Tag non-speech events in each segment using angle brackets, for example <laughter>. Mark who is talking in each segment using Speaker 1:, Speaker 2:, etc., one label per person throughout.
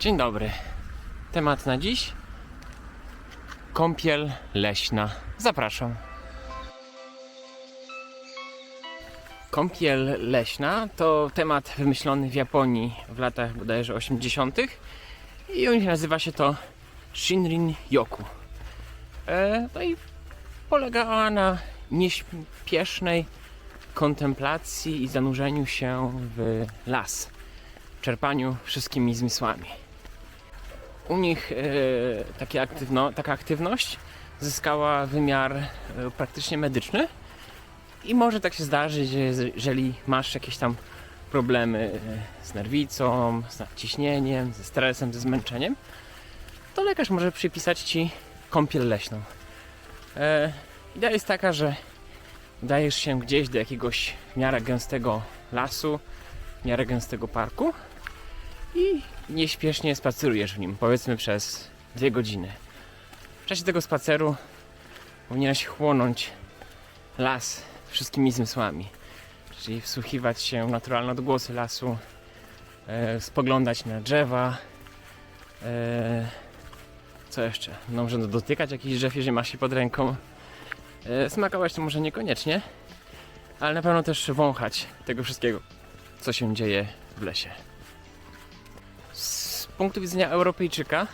Speaker 1: Dzień dobry. Temat na dziś: kąpiel leśna. Zapraszam. Kąpiel leśna to temat wymyślony w Japonii w latach bodajże 80. i nich nazywa się to Shinrin Yoku. E, no i polegała na nieśpiesznej kontemplacji i zanurzeniu się w las, czerpaniu wszystkimi zmysłami. U nich e, takie aktywno, taka aktywność zyskała wymiar e, praktycznie medyczny i może tak się zdarzyć, że jeżeli masz jakieś tam problemy e, z nerwicą, z nadciśnieniem, ze stresem, ze zmęczeniem, to lekarz może przypisać ci kąpiel leśną. Idea jest taka, że udajesz się gdzieś do jakiegoś w miarę gęstego lasu, w miarę gęstego parku i nieśpiesznie spacerujesz w nim, powiedzmy przez dwie godziny. W czasie tego spaceru powinieneś chłonąć las wszystkimi zmysłami, czyli wsłuchiwać się w naturalne odgłosy lasu, e, spoglądać na drzewa, e, co jeszcze? No może dotykać jakichś drzew, jeżeli masz je pod ręką. E, smakować to może niekoniecznie, ale na pewno też wąchać tego wszystkiego, co się dzieje w lesie. Punktu widzenia Europejczyka,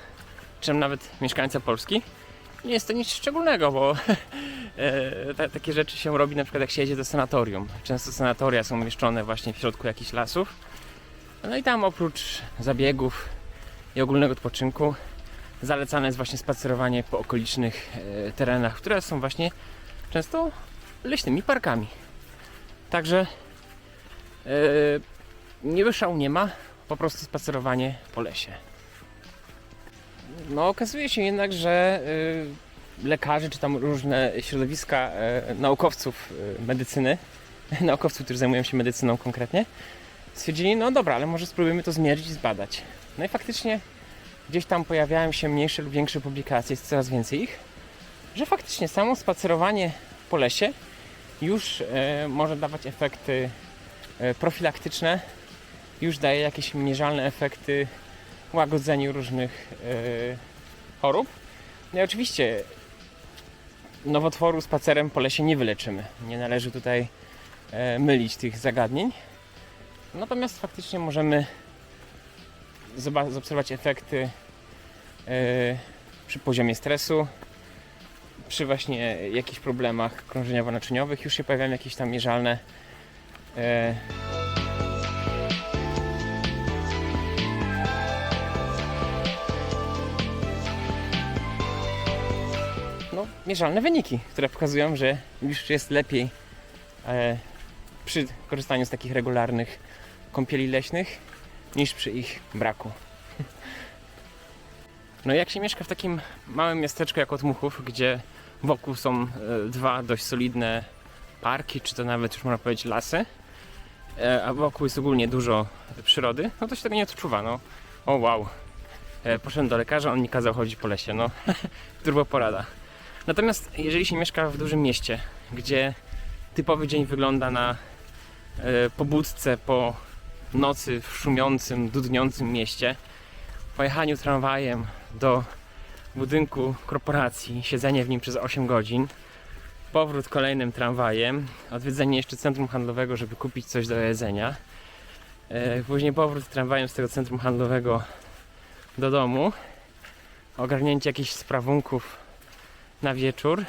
Speaker 1: czy nawet mieszkańca Polski, nie jest to nic szczególnego, bo <laughs> e, ta, takie rzeczy się robi na przykład jak się jedzie do sanatorium. Często sanatoria są umieszczone właśnie w środku jakichś lasów. No i tam oprócz zabiegów i ogólnego odpoczynku zalecane jest właśnie spacerowanie po okolicznych e, terenach, które są właśnie często leśnymi parkami. Także e, niby szału nie ma, po prostu spacerowanie po lesie. No okazuje się jednak, że y, lekarze czy tam różne środowiska y, naukowców y, medycyny, <laughs> naukowców, którzy zajmują się medycyną konkretnie, stwierdzili, no dobra, ale może spróbujemy to zmierzyć i zbadać. No i faktycznie gdzieś tam pojawiają się mniejsze lub większe publikacje, jest coraz więcej ich, że faktycznie samo spacerowanie po lesie już może dawać efekty profilaktyczne, już daje jakieś mierzalne efekty łagodzeniu różnych e, chorób. No i oczywiście nowotworu spacerem po lesie nie wyleczymy. Nie należy tutaj e, mylić tych zagadnień. Natomiast faktycznie możemy zaobserwować efekty e, przy poziomie stresu, przy właśnie jakichś problemach krążeniowo-naczyniowych już się pojawiają jakieś tam mierzalne e, mierzalne wyniki, które pokazują, że już jest lepiej e, przy korzystaniu z takich regularnych kąpieli leśnych niż przy ich braku. <laughs> No jak się mieszka w takim małym miasteczku jak Otmuchów, gdzie wokół są e, dwa dość solidne parki, czy to nawet już można powiedzieć lasy, e, a wokół jest ogólnie dużo przyrody, no to się tego nie odczuwa, no. O wow. E, poszedłem do lekarza, on mi kazał chodzić po lesie, no. <laughs> Turbo porada. Natomiast jeżeli się mieszka w dużym mieście, gdzie typowy dzień wygląda na e, pobudce po nocy w szumiącym, dudniącym mieście, pojechaniu tramwajem do budynku korporacji, siedzenie w nim przez 8 godzin, powrót kolejnym tramwajem, odwiedzenie jeszcze centrum handlowego, żeby kupić coś do jedzenia, e, później powrót tramwajem z tego centrum handlowego do domu, ogarnięcie jakichś sprawunków na wieczór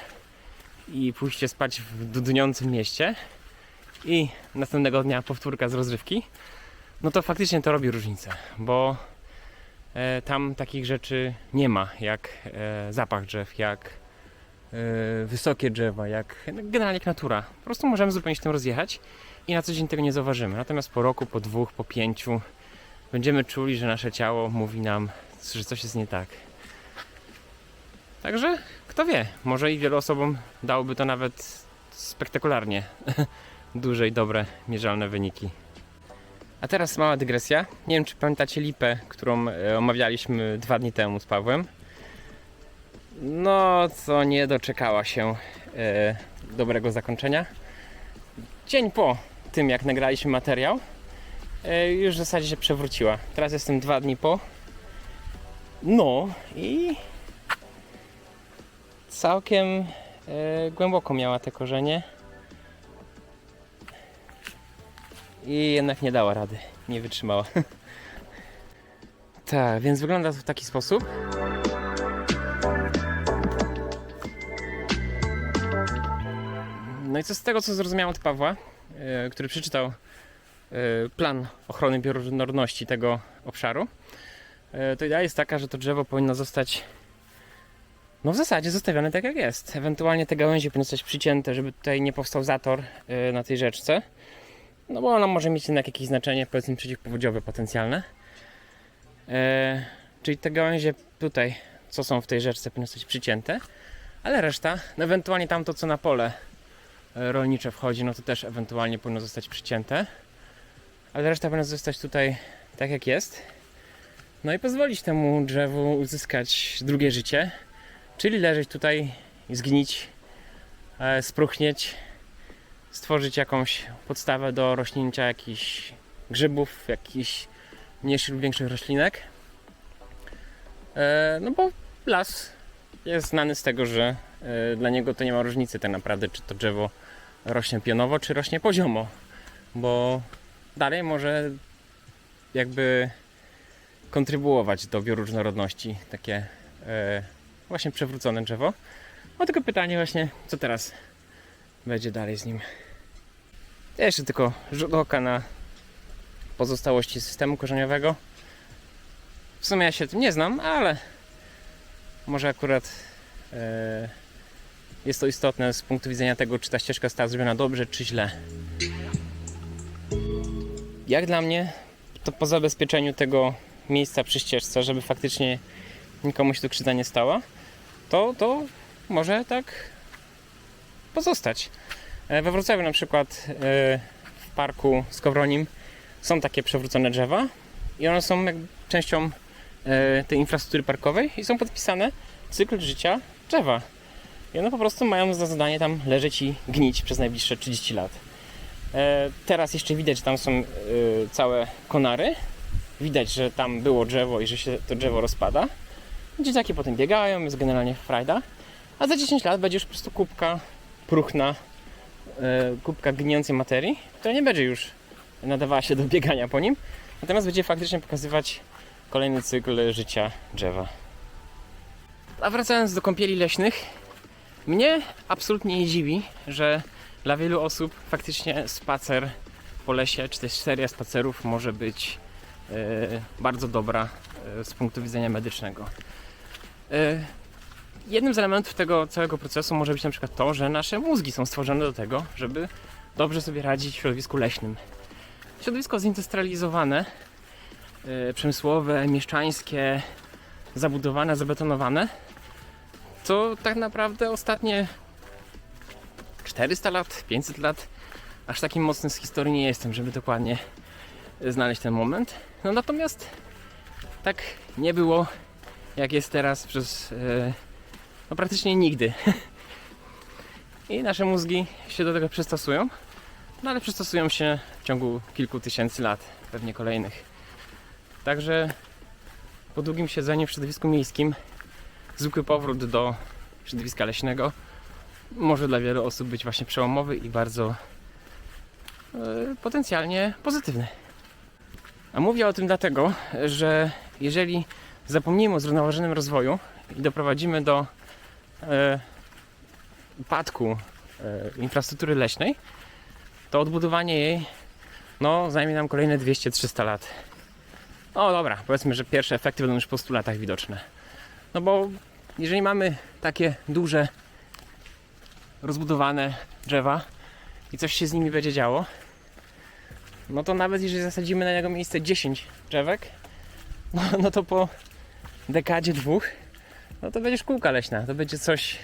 Speaker 1: i pójście spać w dudniącym mieście i następnego dnia powtórka z rozrywki, no to faktycznie to robi różnicę, bo e, tam takich rzeczy nie ma, jak e, zapach drzew, jak e, wysokie drzewa, jak generalnie jak natura. Po prostu możemy zupełnie się tym rozjechać i na co dzień tego nie zauważymy. Natomiast po roku, po dwóch, po pięciu będziemy czuli, że nasze ciało mówi nam, że coś jest nie tak. Także kto wie, może i wielu osobom dałoby to nawet spektakularnie <laughs> duże i dobre, mierzalne wyniki. A teraz mała dygresja. Nie wiem, czy pamiętacie lipę, którą e, omawialiśmy dwa dni temu z Pawłem. No, co nie doczekała się e, dobrego zakończenia. Dzień po tym, jak nagraliśmy materiał, e, już w zasadzie się przewróciła. Teraz jestem dwa dni po No i całkiem e, głęboko miała te korzenie. I jednak nie dała rady, nie wytrzymała. <laughs> tak, więc wygląda to w taki sposób. No i co z tego, co zrozumiałem od Pawła, e, który przeczytał e, plan ochrony bioróżnorodności tego obszaru, to idea jest taka, że to drzewo powinno zostać no w zasadzie zostawione tak jak jest. Ewentualnie te gałęzie powinny zostać przycięte, żeby tutaj nie powstał zator e, na tej rzeczce. No bo ona może mieć jednak jakieś znaczenie, powiedzmy przeciwpowodziowe potencjalne. E, czyli te gałęzie tutaj, co są w tej rzeczce, powinny zostać przycięte. Ale reszta, no ewentualnie tamto co na pole e, rolnicze wchodzi, no to też ewentualnie powinno zostać przycięte. Ale reszta powinna zostać tutaj tak jak jest. No i pozwolić temu drzewu uzyskać drugie życie, czyli leżeć tutaj, zgnić, e, spruchnieć, stworzyć jakąś podstawę do rośnięcia jakichś grzybów, jakichś mniejszych lub większych roślinek. E, no bo las jest znany z tego, że e, dla niego to nie ma różnicy tak naprawdę, czy to drzewo rośnie pionowo, czy rośnie poziomo, bo dalej może jakby kontrybuować do bioróżnorodności takie właśnie przewrócone drzewo. No tylko pytanie właśnie, co teraz będzie dalej z nim. Jeszcze tylko rzut oka na pozostałości systemu korzeniowego. W sumie ja się tym nie znam, ale może akurat e, jest to istotne z punktu widzenia tego, czy ta ścieżka została zrobiona dobrze, czy źle. Jak dla mnie, to po zabezpieczeniu tego miejsca przy ścieżce, żeby faktycznie nikomu się tu krzywda nie stała, to, to może tak pozostać. E, We Wrocławiu na przykład e, w parku Skowronim są takie przewrócone drzewa i one są częścią e, tej infrastruktury parkowej i są podpisane cykl życia drzewa. I one po prostu mają za zadanie tam leżeć i gnić przez najbliższe 30 lat. Teraz jeszcze widać, że tam są całe konary. Widać, że tam było drzewo i że się to drzewo rozpada. Dzieciaki potem biegają, jest generalnie frajda. A za 10 lat będzie już po prostu kubka próchna, e, kubka gnijącej materii, która nie będzie już nadawała się do biegania po nim, natomiast będzie faktycznie pokazywać kolejny cykl życia drzewa. A wracając do kąpieli leśnych, mnie absolutnie nie dziwi, że dla wielu osób faktycznie spacer po lesie, czy też seria spacerów może być e, bardzo dobra e, z punktu widzenia medycznego. E, jednym z elementów tego całego procesu może być na przykład to, że nasze mózgi są stworzone do tego, żeby dobrze sobie radzić w środowisku leśnym. Środowisko zindustrializowane, e, przemysłowe, mieszczańskie, zabudowane, zabetonowane, to tak naprawdę ostatnie 400 lat, 500 lat, aż takim mocny z historii nie jestem, żeby dokładnie znaleźć ten moment. No natomiast tak nie było jak jest teraz przez e, no praktycznie nigdy. <laughs> I nasze mózgi się do tego przystosują, no ale przystosują się w ciągu kilku tysięcy lat, pewnie kolejnych. Także po długim siedzeniu w środowisku miejskim zwykły powrót do środowiska leśnego może dla wielu osób być właśnie przełomowy i bardzo e, potencjalnie pozytywny. A mówię o tym dlatego, że jeżeli zapomnimy o zrównoważonym rozwoju i doprowadzimy do e, upadku e, infrastruktury leśnej, to odbudowanie jej no, zajmie nam kolejne 200-300 lat. No dobra, powiedzmy, że pierwsze efekty będą już po 100 latach widoczne. No bo jeżeli mamy takie duże, rozbudowane drzewa i coś się z nimi będzie działo, no to nawet jeżeli zasadzimy na jego miejsce 10 drzewek, <laughs> no, no to po dekadzie dwóch, no to będzie szkółka leśna. To będzie coś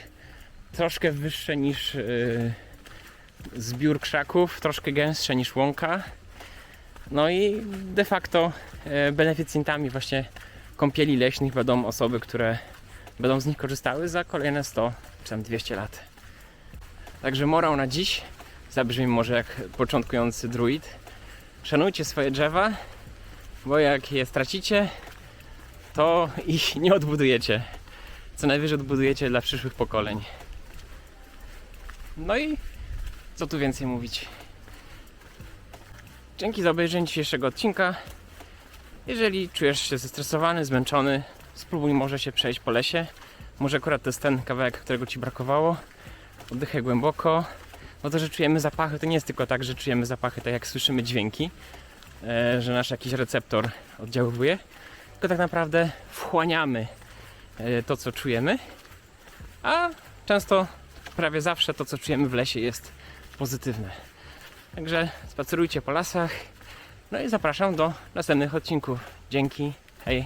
Speaker 1: troszkę wyższe niż yy, zbiór krzaków, troszkę gęstsze niż łąka. No i de facto yy, beneficjentami właśnie kąpieli leśnych będą osoby, które będą z nich korzystały za kolejne 100 czy tam 200 lat. Także morał na dziś zabrzmi może jak początkujący druid. Szanujcie swoje drzewa, bo jak je stracicie, to ich nie odbudujecie. Co najwyżej odbudujecie dla przyszłych pokoleń. No i co tu więcej mówić? Dzięki za obejrzenie dzisiejszego odcinka. Jeżeli czujesz się zestresowany, zmęczony, spróbuj może się przejść po lesie. Może akurat to jest ten kawałek, którego ci brakowało. Oddychaj głęboko. No to, że czujemy zapachy, to nie jest tylko tak, że czujemy zapachy, tak jak słyszymy dźwięki, e, że nasz jakiś receptor oddziaływuje, tylko tak naprawdę wchłaniamy e, to, co czujemy, a często, prawie zawsze to, co czujemy w lesie jest pozytywne. Także spacerujcie po lasach, no i zapraszam do następnych odcinków. Dzięki, hej!